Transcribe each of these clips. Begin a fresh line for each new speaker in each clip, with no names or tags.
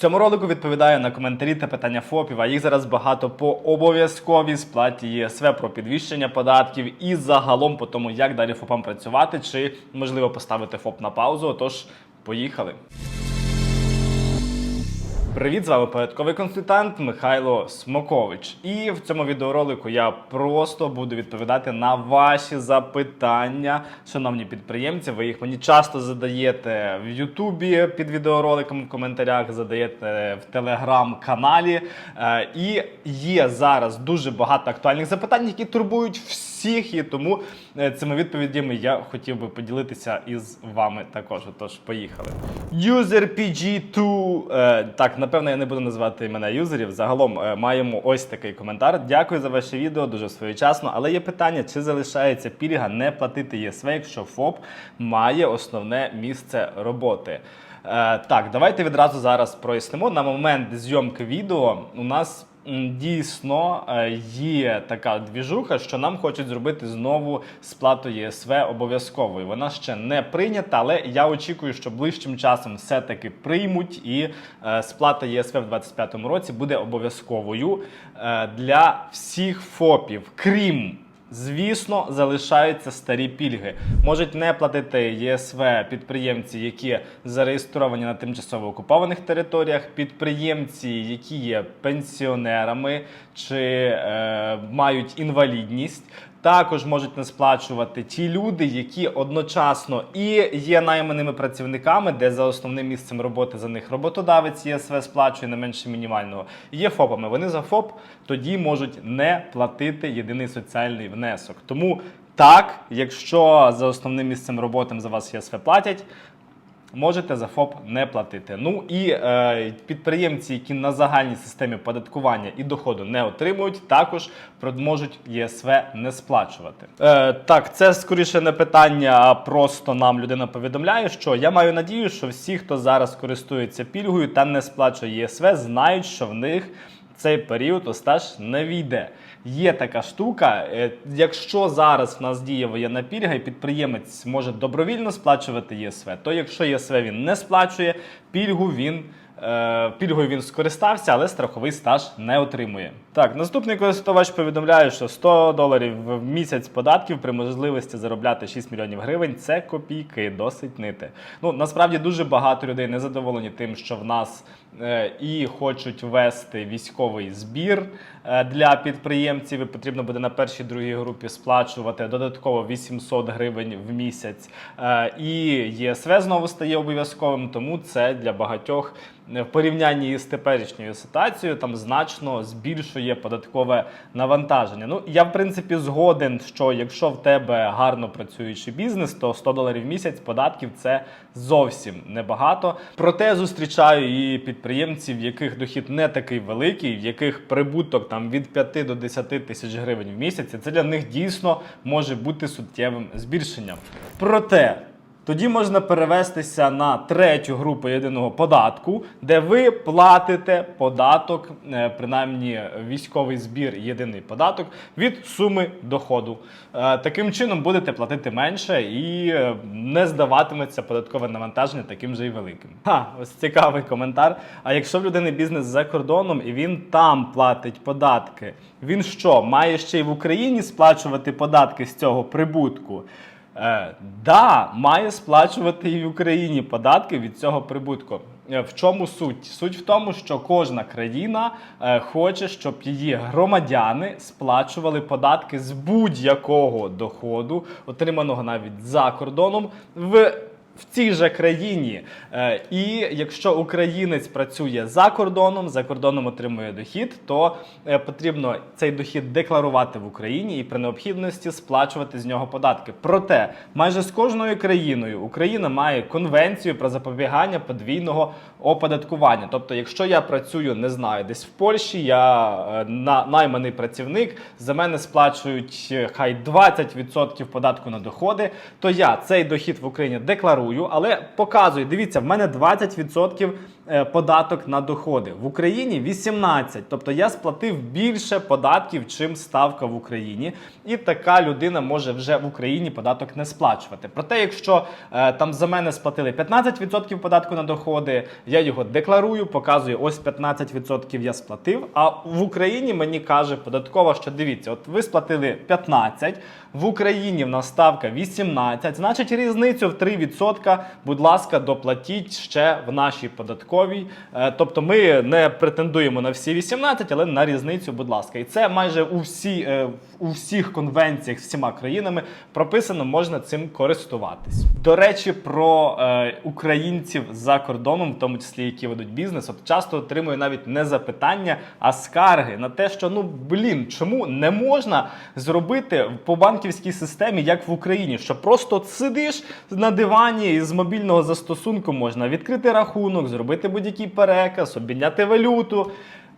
цьому ролику відповідаю на коментарі та питання ФОПів, а їх зараз багато по обов'язковій сплаті ЄСВ про підвищення податків і загалом по тому, як далі ФОПам працювати, чи можливо поставити ФОП на паузу. Отож, поїхали. Привіт, з вами порядковий консультант Михайло Смокович. І в цьому відеоролику я просто буду відповідати на ваші запитання, шановні підприємці. Ви їх мені часто задаєте в Ютубі під відеороликом в коментарях, задаєте в телеграм-каналі. Е, І є зараз дуже багато актуальних запитань, які турбують всіх. І тому е, цими відповідями я хотів би поділитися із вами також. Тож, поїхали. User PG2. е, Так, напевно, я не буду називати імена юзерів. Загалом е, маємо ось такий коментар. Дякую за ваше відео, дуже своєчасно. Але є питання, чи залишається пільга не платити ЄСВ, якщо ФОП має основне місце роботи. Так, давайте відразу зараз прояснимо. На момент зйомки відео у нас дійсно е, є така двіжуха, що нам хочуть зробити знову сплату ЄСВ обов'язковою. Вона ще не прийнята, але я очікую, що ближчим часом все-таки приймуть, і е, сплата ЄСВ в 2025 році буде обов'язковою е, для всіх ФОПів, крім. Звісно, залишаються старі пільги. Можуть не платити ЄСВ підприємці, які зареєстровані на тимчасово окупованих територіях, підприємці, які є пенсіонерами чи е, мають інвалідність. Також можуть не сплачувати ті люди, які одночасно і є найманими працівниками, де за основним місцем роботи за них роботодавець ЄСВ сплачує не менше мінімального. Є ФОПами. Вони за ФОП тоді можуть не платити єдиний соціальний внесок. Тому так, якщо за основним місцем роботи за вас ЄСВ платять. Можете за ФОП не платити. Ну і е, підприємці, які на загальній системі податкування і доходу не отримують, також можуть ЄСВ не сплачувати. Е, так, це скоріше не питання, а просто нам людина повідомляє, що я маю надію, що всі, хто зараз користується пільгою та не сплачує ЄСВ, знають, що в них цей період остаж не війде. Є така штука. е, Якщо зараз в нас діє воєнна пільга, і підприємець може добровільно сплачувати ЄСВ, то якщо ЄСВ він не сплачує, пільгу він. Е, Пільгою він скористався, але страховий стаж не отримує. Так, наступний користувач повідомляє, що 100 доларів в місяць податків при можливості заробляти 6 мільйонів гривень це копійки, досить нити. Ну насправді дуже багато людей не задоволені тим, що в нас е, і хочуть ввести військовий збір е, для підприємців. І потрібно буде на першій другій групі сплачувати додатково 800 гривень в місяць. Е, І ЄСВ знову стає обов'язковим, тому це для багатьох в порівнянні із теперішньою ситуацією там значно збільшує податкове навантаження. Ну я в принципі згоден, що якщо в тебе гарно працюючий бізнес, то 100 доларів в місяць податків це зовсім небагато. Проте зустрічаю і підприємців, яких дохід не такий великий, в яких прибуток там від 5 до 10 тисяч гривень в місяць. Це для них дійсно може бути суттєвим збільшенням. Проте. Тоді можна перевестися на третю групу єдиного податку, де ви платите податок, е, принаймні військовий збір, єдиний податок від суми доходу. Е, Таким чином будете платити менше і е, не здаватиметься податкове навантаження таким же і великим. Ха, ось цікавий коментар. А якщо в людини бізнес за кордоном і він там платить податки, він що має ще й в Україні сплачувати податки з цього прибутку? Е, да, має сплачувати і в Україні податки від цього прибутку. Е, В чому суть? Суть в тому, що кожна країна е, хоче, щоб її громадяни сплачували податки з будь-якого доходу, отриманого навіть за кордоном, в в цій же країні. Е, І якщо українець працює за кордоном, за кордоном отримує дохід, то е, потрібно цей дохід декларувати в Україні і при необхідності сплачувати з нього податки. Проте майже з кожною країною Україна має конвенцію про запобігання подвійного оподаткування. Тобто, якщо я працюю, не знаю, десь в Польщі, я е, на найманий працівник, за мене сплачують хай 20% податку на доходи, то я цей дохід в Україні декларую, але показую, дивіться, в мене 20% е, податок на доходи. В Україні 18. Тобто я сплатив більше податків, чим ставка в Україні. І така людина може вже в Україні податок не сплачувати. Проте, якщо е, там за мене сплатили 15% податку на доходи, я його декларую, показую, ось 15% я сплатив. А в Україні мені каже податкова, що дивіться, от ви сплатили 15, в Україні в нас ставка 18, значить різницю в 3%, будь ласка, доплатіть ще в нашій податковій. Е, Тобто ми не претендуємо на всі 18, але на різницю, будь ласка. І це майже у, всі, е, у всіх конвенціях з всіма країнами прописано, можна цим користуватись. До речі, про е, українців за кордоном, в тому числі які ведуть бізнес, от часто отримую навіть не запитання, а скарги на те, що ну блін, чому не можна зробити по банківській системі, як в Україні, що просто сидиш на дивані і з мобільного застосунку можна відкрити рахунок, зробити будь-який переказ, обміняти валюту.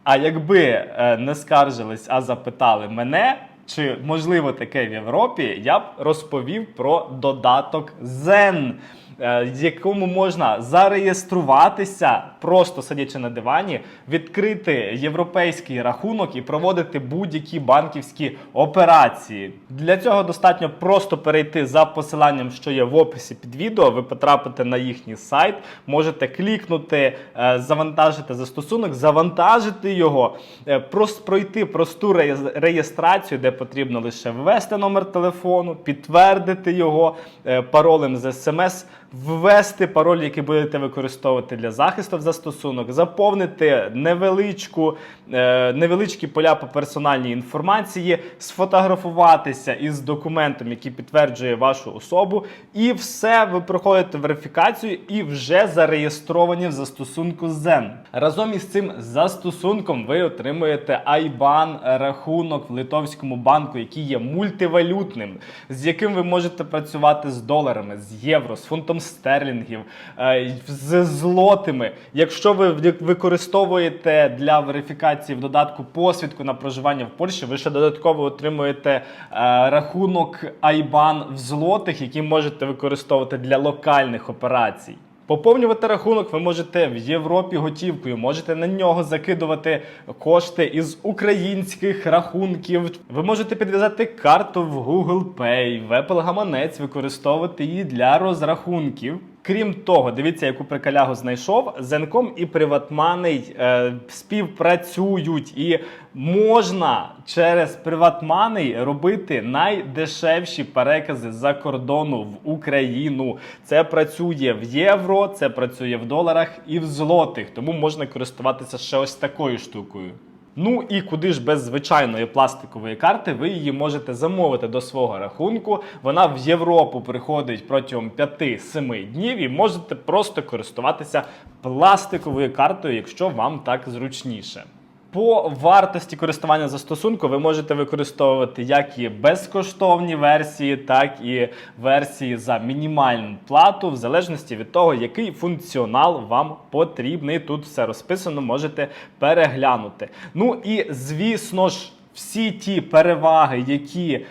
А якби е, не скаржились, а запитали мене, чи можливо таке в Європі, я б розповів про додаток Zen, в якому можна зареєструватися, просто сидячи на дивані, відкрити європейський рахунок і проводити будь-які банківські операції. Для цього достатньо просто перейти за посиланням, що є в описі під відео. Ви потрапите на їхній сайт, можете клікнути, е, завантажити застосунок, завантажити його, е, пройти просту реєс- реєстрацію, де потрібно лише ввести номер телефону, підтвердити його е, паролем з смс, ввести пароль, який будете використовувати для захисту в застосунок, заповнити невеличку, е, невеличкі поля по персональній інформації, сфотографуватися із документом, який підтверджує вашу особу, і все ви проходите верифікацію і вже зареєстровані в застосунку Zen. Разом із цим застосунком ви отримуєте IBAN рахунок в литовському банку, який є мультивалютним, з яким ви можете працювати з доларами, з євро, з фунтом стерлінгів, е, з злотими. Якщо ви використовуєте для верифікації в додатку посвідку на проживання в Польщі, ви ще додатково отримуєте е, рахунок IBAN в злотих, які можете використовувати для локальних операцій. Поповнювати рахунок ви можете в Європі готівкою, можете на нього закидувати кошти із українських рахунків. Ви можете підв'язати карту в Google Pay, в Apple гаманець, використовувати її для розрахунків. Крім того, дивіться, яку прикалягу знайшов. Зенком і Приватманей е, співпрацюють, і можна через Приватманей робити найдешевші перекази за кордону в Україну. Це працює в євро, це працює в доларах і в злотих. Тому можна користуватися ще ось такою штукою. Ну і куди ж без звичайної пластикової карти ви її можете замовити до свого рахунку. Вона в Європу приходить протягом 5-7 днів і можете просто користуватися пластиковою картою, якщо вам так зручніше. По вартості користування застосунку ви можете використовувати як і безкоштовні версії, так і версії за мінімальну плату, в залежності від того, який функціонал вам потрібний. Тут все розписано, можете переглянути. Ну і звісно ж. Всі ті переваги, які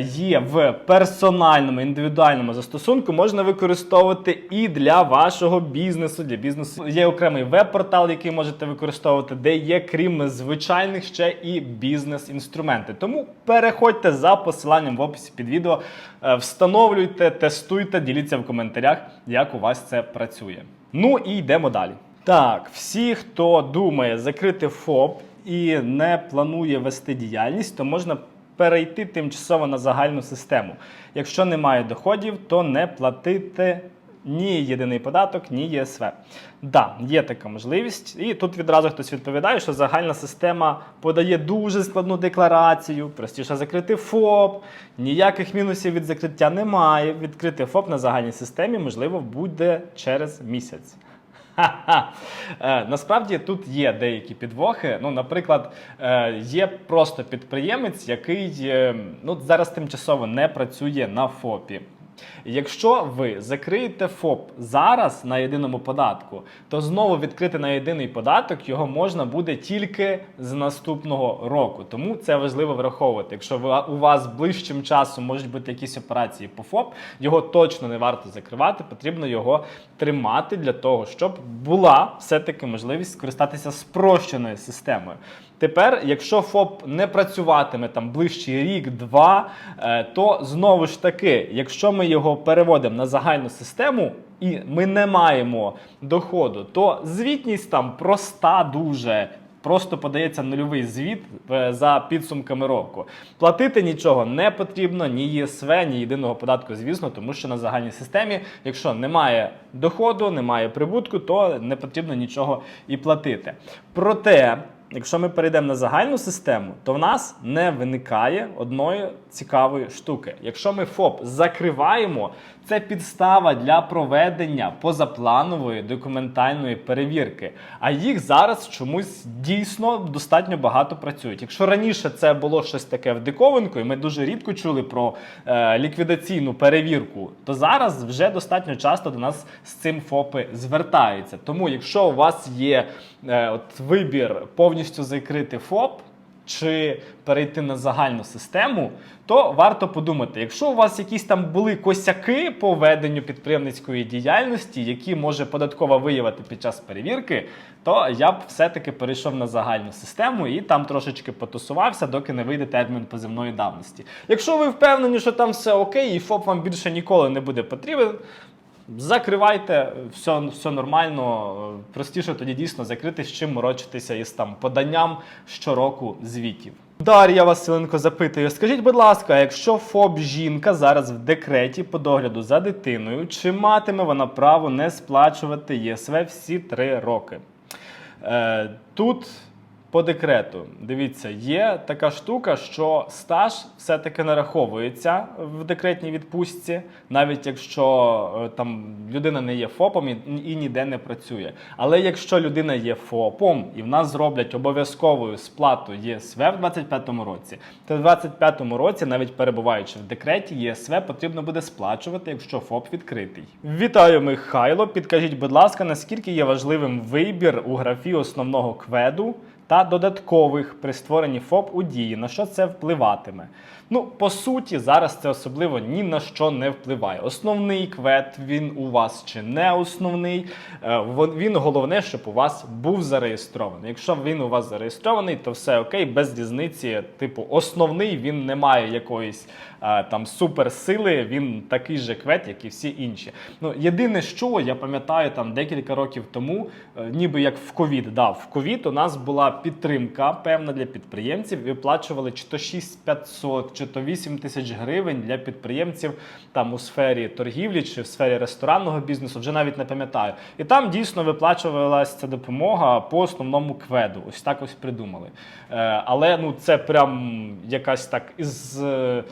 є в персональному індивідуальному застосунку, можна використовувати і для вашого бізнесу. Для бізнесу є окремий веб-портал, який можете використовувати, де є, крім звичайних, ще і бізнес-інструменти. Тому переходьте за посиланням в описі під відео, е, встановлюйте, тестуйте, діліться в коментарях, як у вас це працює. Ну і йдемо далі. Так, всі, хто думає закрити ФОП і не планує вести діяльність, то можна перейти тимчасово на загальну систему. Якщо немає доходів, то не платити ні єдиний податок, ні ЄСВ. Да, є така можливість. І тут відразу хтось відповідає, що загальна система подає дуже складну декларацію, простіше закрити ФОП, ніяких мінусів від закриття немає. Відкрити ФОП на загальній системі можливо буде через місяць. Е, насправді тут є деякі підвохи. Ну, наприклад, е, є просто підприємець, який е, ну, зараз тимчасово не працює на ФОПі. Якщо ви закриєте ФОП зараз на єдиному податку, то знову відкрити на єдиний податок його можна буде тільки з наступного року. Тому це важливо враховувати. Якщо у вас ближчим часом можуть бути якісь операції по ФОП, його точно не варто закривати, потрібно його тримати для того, щоб була все-таки можливість скористатися спрощеною системою. Тепер, якщо ФОП не працюватиме там ближчий рік-два, е, то знову ж таки, якщо ми його переводимо на загальну систему і ми не маємо доходу, то звітність там проста дуже. Просто подається нульовий звіт е, за підсумками року. Платити нічого не потрібно, ні ЄСВ, ні єдиного податку, звісно, тому що на загальній системі, якщо немає доходу, немає прибутку, то не потрібно нічого і платити. Проте, якщо ми перейдемо на загальну систему, то в нас не виникає одної цікавої штуки. Якщо ми ФОП закриваємо, це підстава для проведення позапланової документальної перевірки. А їх зараз чомусь дійсно достатньо багато працюють. Якщо раніше це було щось таке в диковинку, і ми дуже рідко чули про е, ліквідаційну перевірку, то зараз вже достатньо часто до нас з цим ФОПи звертаються. Тому, якщо у вас є от вибір повністю закрити ФОП чи перейти на загальну систему, то варто подумати, якщо у вас якісь там були косяки по веденню підприємницької діяльності, які може податкова виявити під час перевірки, то я б все-таки перейшов на загальну систему і там трошечки потусувався, доки не вийде термін позивної давності. Якщо ви впевнені, що там все окей, і ФОП вам більше ніколи не буде потрібен. Закривайте, все, все нормально. Простіше тоді дійсно закрити, з чим морочитися із там поданням щороку звітів. Дар'я Василенко запитує: скажіть, будь ласка, якщо ФОБ жінка зараз в декреті по догляду за дитиною, чи матиме вона право не сплачувати ЄСВ всі три роки? Е, тут по декрету, дивіться, є така штука, що стаж все-таки нараховується в декретній відпустці, навіть якщо е, там людина не є ФОПом і, і ніде не працює. Але якщо людина є ФОПом і в нас зроблять обов'язковою сплату ЄСВ в 25-му році, то в 25-му році, навіть перебуваючи в декреті, ЄСВ потрібно буде сплачувати, якщо ФОП відкритий. Вітаю, Михайло. Підкажіть, будь ласка, наскільки є важливим вибір у графі основного кведу? Та додаткових при створенні ФОП у дії. На що це впливатиме? Ну, по суті, зараз це особливо ні на що не впливає. Основний квет він у вас чи не основний. е, Він головне, щоб у вас був зареєстрований. Якщо він у вас зареєстрований, то все окей, без різниці. Типу, основний він не має якоїсь е, там суперсили, він такий же квет, як і всі інші. Ну, єдине, що я пам'ятаю там декілька років тому, е, ніби як в ковід, да, в ковід у нас була підтримка певна для підприємців. Виплачували чи то 6500, чи то 8 тисяч гривень для підприємців там у сфері торгівлі чи в сфері ресторанного бізнесу, вже навіть не пам'ятаю. І там дійсно виплачувалася ця допомога по основному кведу. Ось так ось придумали. Е, але ну це прям якась так із. е,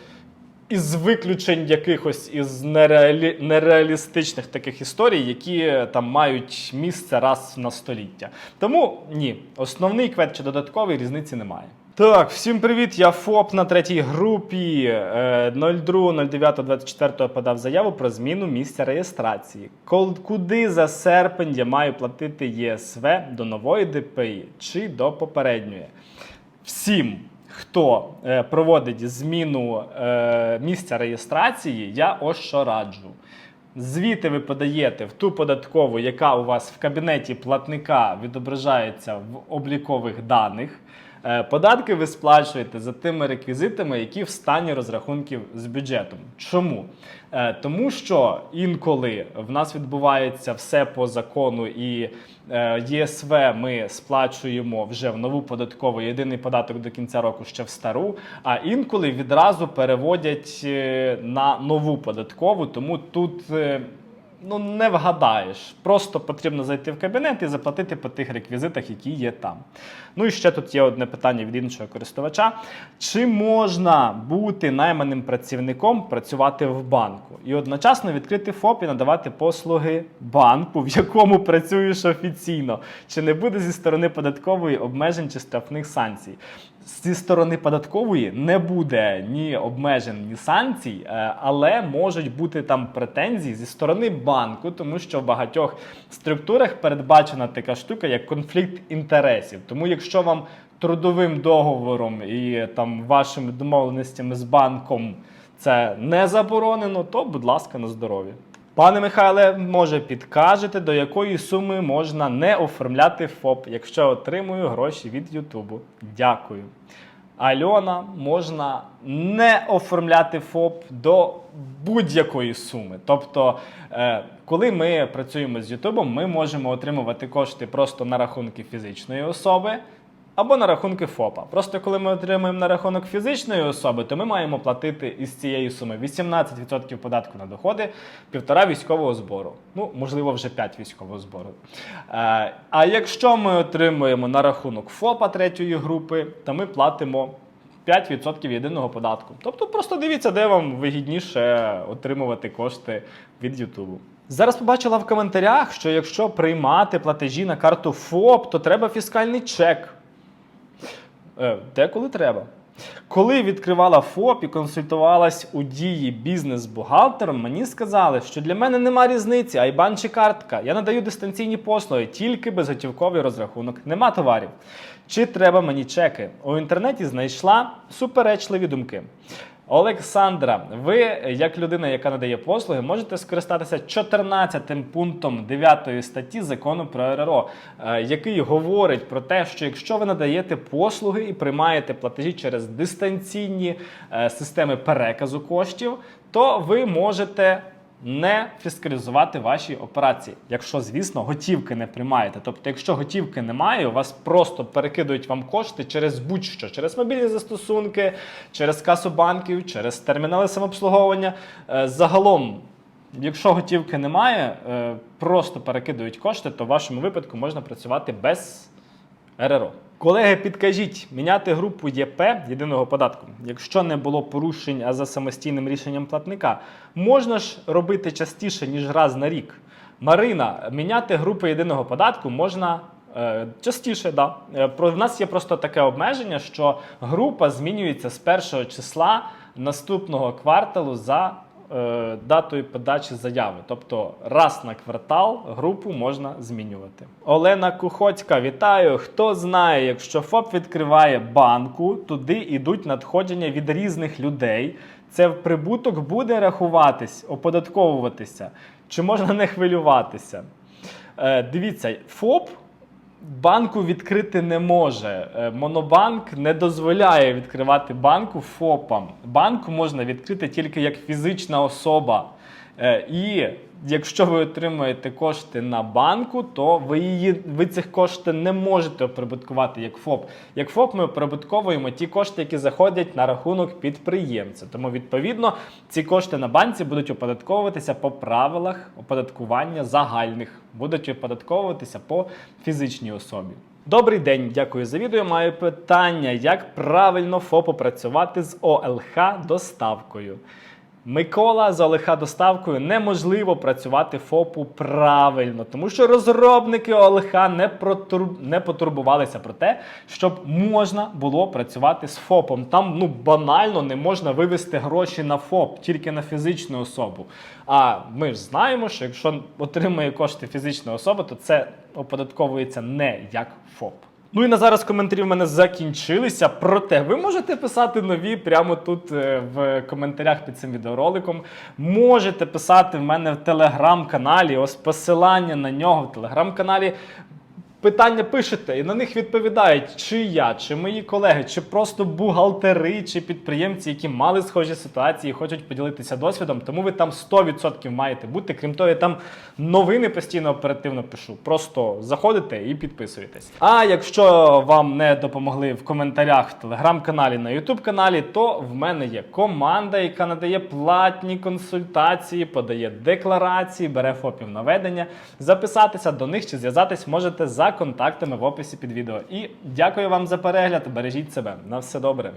із виключень якихось із нереалі... нереалістичних таких історій, які там мають місце раз на століття. Тому ні, основний квет чи додатковий різниці немає. Так, всім привіт. Я ФОП на третій групі Е, 02.09.24 подав заяву про зміну місця реєстрації. Куди за серпень я маю платити ЄСВ до нової ДПІ чи до попередньої? Всім, хто е, проводить зміну е, місця реєстрації, я ось що раджу. Звіти ви подаєте в ту податкову, яка у вас в кабінеті платника відображається в облікових даних. Е, Податки ви сплачуєте за тими реквізитами, які в стані розрахунків з бюджетом. Чому? Е, Тому що інколи в нас відбувається все по закону, і е, ЄСВ ми сплачуємо вже в нову податкову єдиний податок до кінця року ще в стару, а інколи відразу переводять на нову податкову. Тому тут. Ну не вгадаєш. Просто потрібно зайти в кабінет і заплатити по тих реквізитах, які є там. Ну і ще тут є одне питання від іншого користувача: чи можна бути найманим працівником, працювати в банку і одночасно відкрити ФОП і надавати послуги банку, в якому працюєш офіційно? Чи не буде зі сторони податкової обмежень чи штрафних санкцій? Зі сторони податкової не буде ні обмежень, ні санкцій, е, але можуть бути там претензії зі сторони банку, тому що в багатьох структурах передбачена така штука, як конфлікт інтересів. Тому, якщо вам трудовим договором і там вашими домовленостями з банком це не заборонено, то будь ласка, на здоров'я. Пане Михайле, може підкажете, до якої суми можна не оформляти ФОП, якщо отримую гроші від Ютубу? Дякую. Альона, можна не оформляти ФОП до будь-якої суми. Тобто, е, коли ми працюємо з Ютубом, ми можемо отримувати кошти просто на рахунки фізичної особи. Або на рахунки ФОПа. Просто коли ми отримуємо на рахунок фізичної особи, то ми маємо платити із цієї суми 18% податку на доходи, півтора військового збору. Ну, можливо, вже 5 військового збору. Е, а якщо ми отримуємо на рахунок ФОПа третьої групи, то ми платимо 5% єдиного податку. Тобто просто дивіться, де вам вигідніше отримувати кошти від Ютубу. Зараз побачила в коментарях, що якщо приймати платежі на карту ФОП, то треба фіскальний чек. Е, Деколи треба. Коли відкривала ФОП і консультувалась у дії бізнес-бухгалтером, мені сказали, що для мене нема різниці, айбан чи картка. Я надаю дистанційні послуги, тільки безготівковий розрахунок, нема товарів. Чи треба мені чеки? У інтернеті знайшла суперечливі думки. Олександра, ви, як людина, яка надає послуги, можете скористатися 14 пунктом 9 статті закону про РРО, е, який говорить про те, що якщо ви надаєте послуги і приймаєте платежі через дистанційні е, системи переказу коштів, то ви можете не фіскалізувати ваші операції, якщо, звісно, готівки не приймаєте. Тобто, якщо готівки немає, у вас просто перекидують вам кошти через будь-що, через мобільні застосунки, через касу банків, через термінали самообслуговування. Е, Загалом, якщо готівки немає, е, просто перекидують кошти, то в вашому випадку можна працювати без РРО. Колеги, підкажіть, міняти групу ЄП єдиного податку, якщо не було порушень, а за самостійним рішенням платника, можна ж робити частіше, ніж раз на рік. Марина, міняти групу єдиного податку можна. е, Частіше, да. Е, в нас є просто таке обмеження, що група змінюється з першого числа наступного кварталу за датою подачі заяви. Тобто раз на квартал групу можна змінювати. Олена Кухоцька, вітаю. Хто знає, якщо ФОП відкриває банку, туди йдуть надходження від різних людей. Це в прибуток буде рахуватись, оподатковуватися. Чи можна не хвилюватися? Е, дивіться, ФОП банку відкрити не може. Е, Монобанк не дозволяє відкривати банку ФОПам. Банку можна відкрити тільки як фізична особа. Е, І якщо ви отримуєте кошти на банку, то ви її ви цих коштів не можете оприбуткувати як ФОП. Як ФОП ми оприбутковуємо ті кошти, які заходять на рахунок підприємця. Тому відповідно ці кошти на банці будуть оподатковуватися по правилах оподаткування загальних, будуть оподатковуватися по фізичній особі. Добрий день, дякую за відео. Маю питання, як правильно ФОПу працювати з ОЛХ доставкою. Микола з ОЛХ доставкою неможливо працювати ФОПу правильно, тому що розробники ОЛХ не, протур... не потурбувалися про те, щоб можна було працювати з ФОПом. Там ну банально не можна вивести гроші на ФОП, тільки на фізичну особу. А ми ж знаємо, що якщо отримує кошти фізична особа, то це оподатковується не як ФОП. Ну і на зараз коментарі в мене закінчилися. Проте ви можете писати нові прямо тут е, в коментарях під цим відеороликом. Можете писати в мене в телеграм-каналі. Ось посилання на нього в телеграм-каналі. Питання пишете і на них відповідають чи я, чи мої колеги, чи просто бухгалтери, чи підприємці, які мали схожі ситуації і хочуть поділитися досвідом. Тому ви там 100% маєте бути. Крім того, я там новини постійно оперативно пишу. Просто заходите і підписуєтесь. А якщо вам не допомогли в коментарях в телеграм-каналі на Ютуб каналі, то в мене є команда, яка надає платні консультації, подає декларації, бере ФОПів на ведення. Записатися до них чи зв'язатись можете контактами в описі під відео. І дякую вам за перегляд. Бережіть себе. На все добре.